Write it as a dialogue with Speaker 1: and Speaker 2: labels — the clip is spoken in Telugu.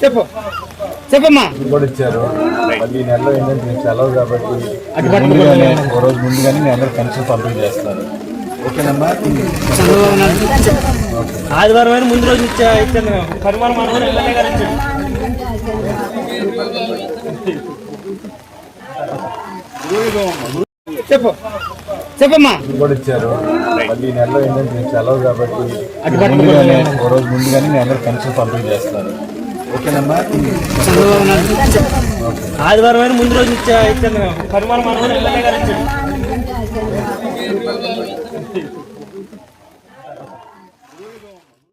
Speaker 1: చెప్పు. చెప్పమ్మా.
Speaker 2: కూడా ఇచ్చారు మళ్ళీ నెలలో ఏంటంటే సెలవు కాబట్టి ఒక రోజు ముందుగానే మీ అందరూ పెన్షన్ పంపిణీ చేస్తారు. ఓకేనమ్మా
Speaker 1: ఆదివారం అయినా ముందు రోజు ఇచ్చా ఇచ్చాను. పరిమాణం ఎమ్మెల్యే గారు. చెప్పు. చెప్పమ్మా.
Speaker 2: కూడా ఇచ్చారు మళ్ళీ నెలలో ఏంటంటే సెలవు కాబట్టి ఒక రోజు ముందుగానే అందరూ పెన్షన్ పంపిణీ చేస్తారు. ఓకేనమ్మా
Speaker 1: ఆదివారం అయినా ముందు రోజు ఇచ్చా ఇచ్చాను. పరిమాణం ఎమ్మెల్యే గారు ఇచ్చాడు.